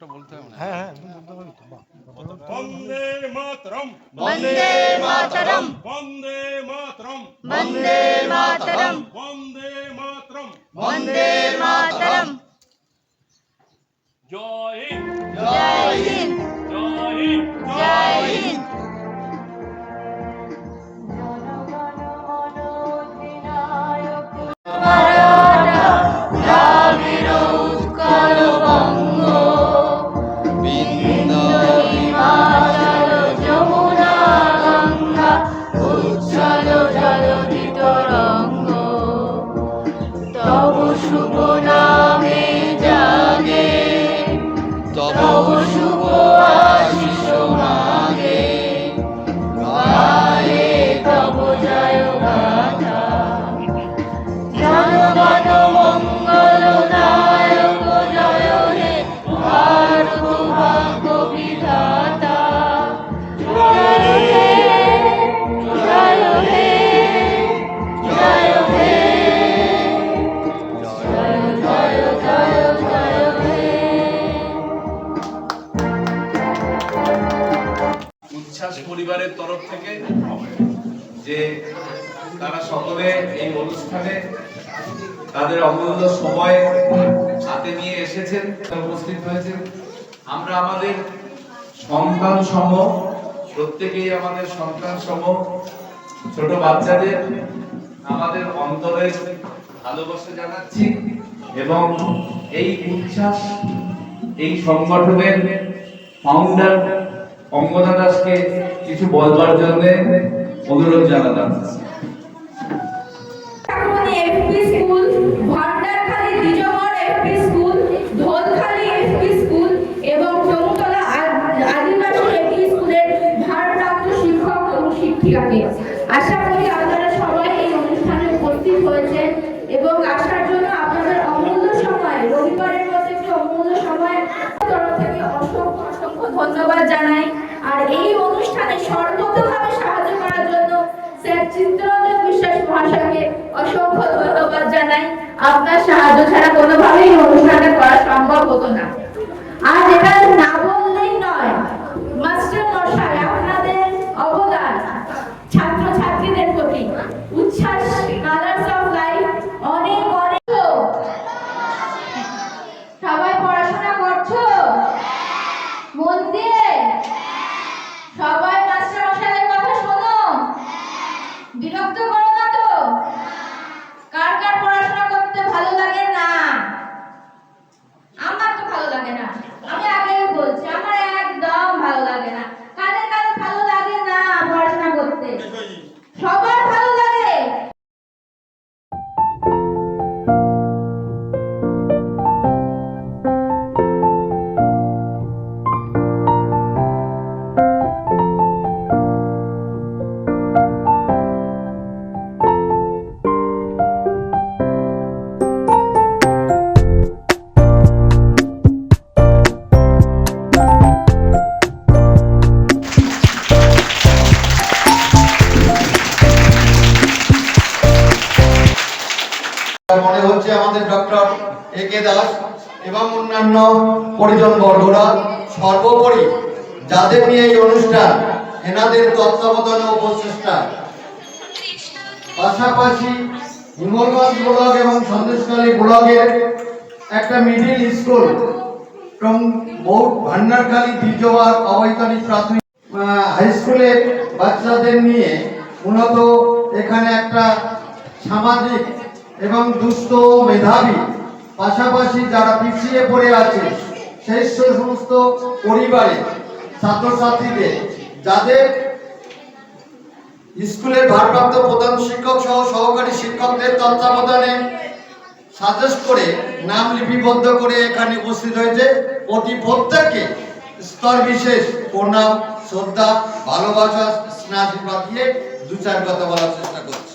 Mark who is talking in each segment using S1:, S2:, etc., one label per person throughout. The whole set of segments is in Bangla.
S1: বন্দে
S2: বন্দে মাতরম। বন্দে মাতরম।
S3: বন্দে মাতরম।
S2: বন্দে মাতরম।
S3: বন্দে মাতরম।
S2: জয় হিন্দ। জয় হিন্দ।
S3: জয় হিন্দ। জয়
S4: হিন্দ। পরিবারের তরফ থেকে যে তারা সকলে এই অনুষ্ঠানে তাদের অমূল্য সময় হাতে নিয়ে এসেছেন, উপস্থিত হয়েছেন। আমরা আমাদের সন্তান সম প্রত্যেকেই আমাদের সন্তান সম ছোট বাচ্চাদের আমাদের অন্তরের ভালোবাসা জানাচ্ছি এবং এই উচ্ছ্বাস, এই সংগঠনের ফাউন্ডার অঙ্গনা দাসকে কিছু বলবার জন্য অনুরোধ জানালাম
S5: Thakurmoni FP school Bhandarkhali Dwijamar FP school Dholkhali FP school এবং জমুতলা আদ- আদিবাসী এফপি স্কুলের ভারপ্রাপ্ত শিক্ষক এবং শিক্ষিকাকে আশা করি আপনারা সবাই এই অনুষ্ঠানে উপস্থিত হয়েছেন এবং আসার জন্য আপনাদের অমূল্য সময় রবিবারের মধ্যে একটি অমূল্য সময় তরফ থেকে অসংখ্য অসংখ্য ধন্যবাদ জানাই আর এই অনুষ্ঠানে সর্বতভাবে সাহায্য করার জন্য স্যার চিত্তরঞ্জন বিশ্বাস মহাশয়কে অসংখ্য ধন্যবাদ জানাই। আপনার সাহায্য ছাড়া কোনোভাবেই অনুষ্ঠানটা করা সম্ভব হতো না।
S1: দাস এবং অন্যান্য পরিজন বর্গরা সর্বোপরি যাদের নিয়ে এই অনুষ্ঠান, এনাদের তত্ত্বাবধানে ও প্রচেষ্টা। পাশাপাশি হিঙ্গলগঞ্জ ব্লক এবং সন্দেশকালী ব্লকের একটা মিডিল স্কুল এবং বহু ভান্ডারখালী দ্বিজোয়ার অবৈতনিক প্রাথমিক হাই স্কুলের বাচ্চাদের নিয়ে মূলত এখানে একটা সামাজিক এবং দুস্থ মেধাবী পাশাপাশি যারা পিছিয়ে পড়ে আছে সেই সমস্ত পরিবারে ছাত্রছাত্রীদের, যাদের স্কুলের ভারপ্রাপ্ত প্রধান শিক্ষক সহ সহকারী শিক্ষকদের তত্ত্বাবধানে সাজেস্ট করে নাম লিপিবদ্ধ করে এখানে উপস্থিত হয়েছে। অতি প্রত্যেককে স্তর বিশেষ প্রণাম, শ্রদ্ধা, ভালোবাসা স্নেহাশীর্বাদ দিয়ে দু চার কথা বলার চেষ্টা করছি।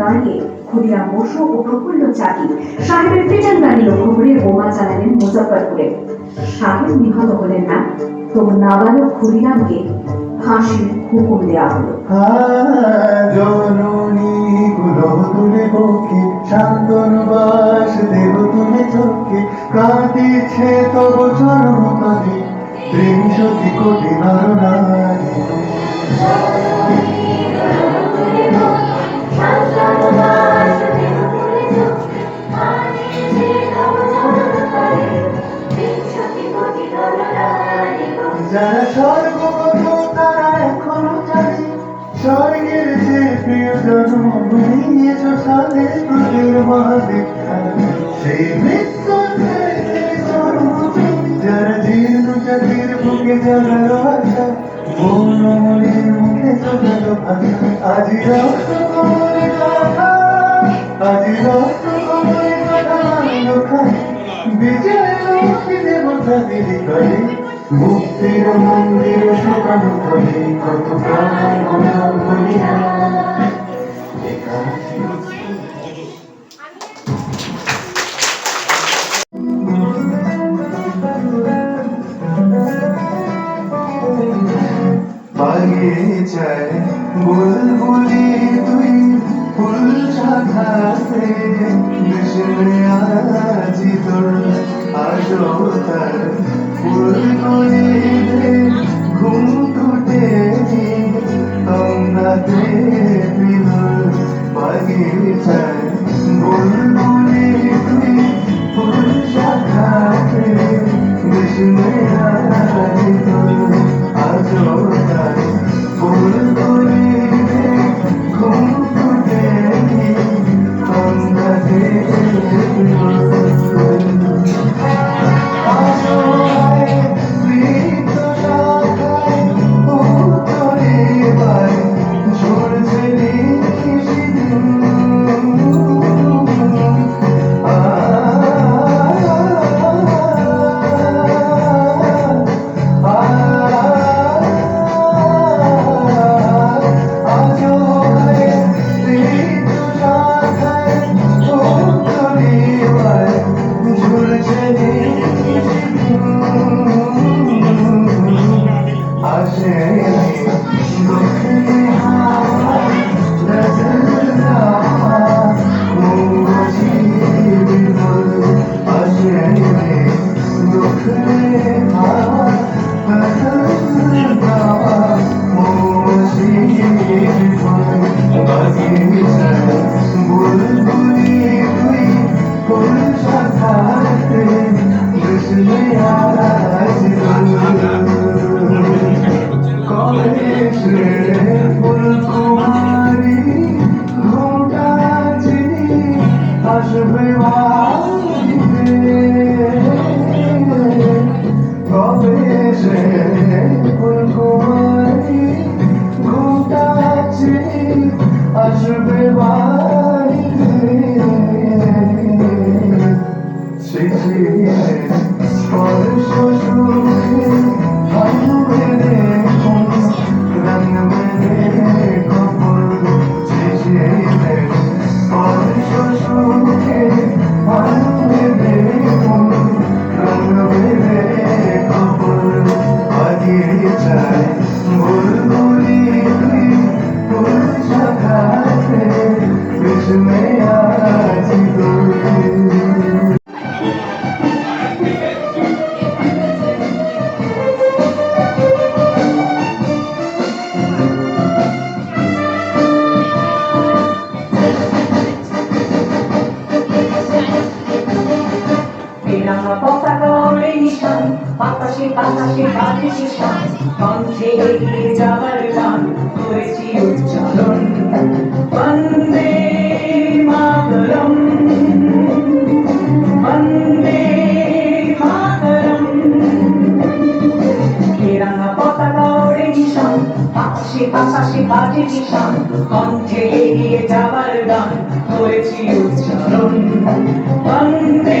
S6: দাঁড়িয়ে খুদিরাম বসু ও প্রফুল্ল চাকি সাহেবের পিটন গাড়ি লক্ষ্য করে বোমা চালালেন মুজফ্ফরপুরে। সাহেব নিহত হলেন না নাবালক খুদিরামকে ফাঁসির হুকুম দেওয়া হলো।
S7: তুলে কালে মায়ের মালিক সেই যারা জীর্ণ জাতির বুকে যারা রাখা বৌন মনের মুখে জোগাল আজি মুক্তির মন্দির সকাল কত প্রাণ মিশনে আজি তোর আজতার ফুলগুলি ঘুম
S8: পতাকা ওড়ে নিশান বাতাসে বাতাসে বাজে নিশান কণ্ঠে এগিয়ে যাবার গান করেছি উচ্চারণ বন্দে মাতরম বন্দে মাতরম তিরঙ্গা পতাকা ওড়ে নিশান বাতাসে বাতাসে এগিয়ে যাবার গান করেছি উচ্চারণ বন্দে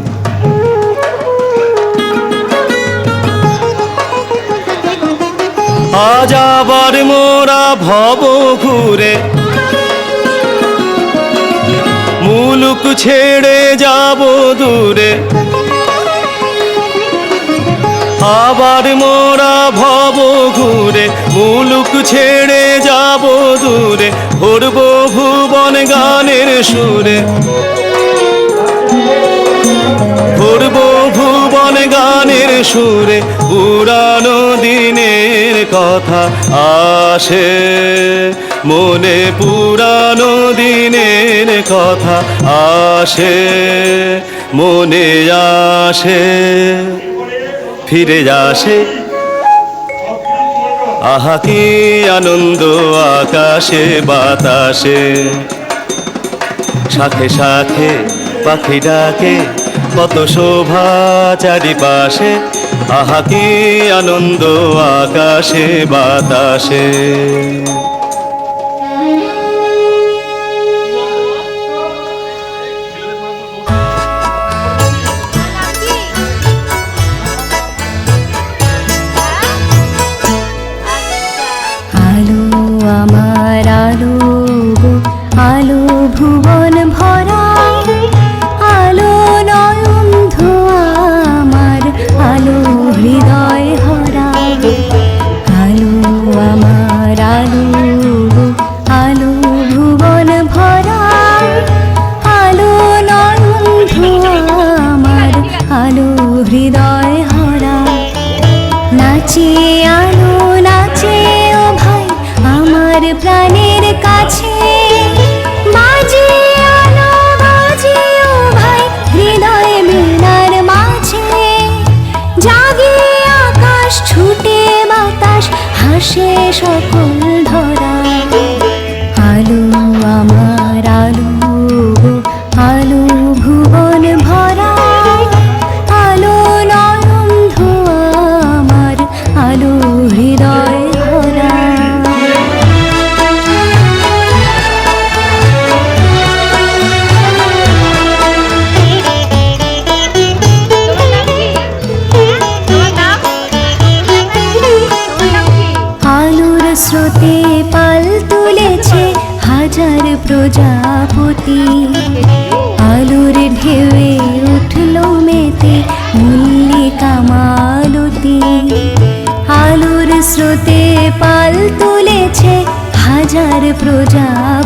S9: আজ আবার মোরা ভব ঘুরে। মুলুক ছেড়ে যাব দূরে। আবার মোরা ভব ঘুরে, মুলুক ছেড়ে যাব দূরে। ভরব ভুবন গানের সুরে। ভরব ভুবন গানের সুরে পুরানো দিনের কথা আসে। মনে পুরানো দিনের কথা আসে। মনে আসে, ফিরে আসে। আহা, কি আনন্দ আকাশে, বাতাসে। সাথে সাথে পাখি ডাকে কত শোভা চারিপাশে আহা কি আনন্দ আকাশে বাতাসে।
S3: সকল প্রজাপতি। আলোর ঢেউয়ে উঠল মেতে মল্লিকা মালতি। আলোর স্রোতে পাল তুলেছে হাজার প্রজাপতি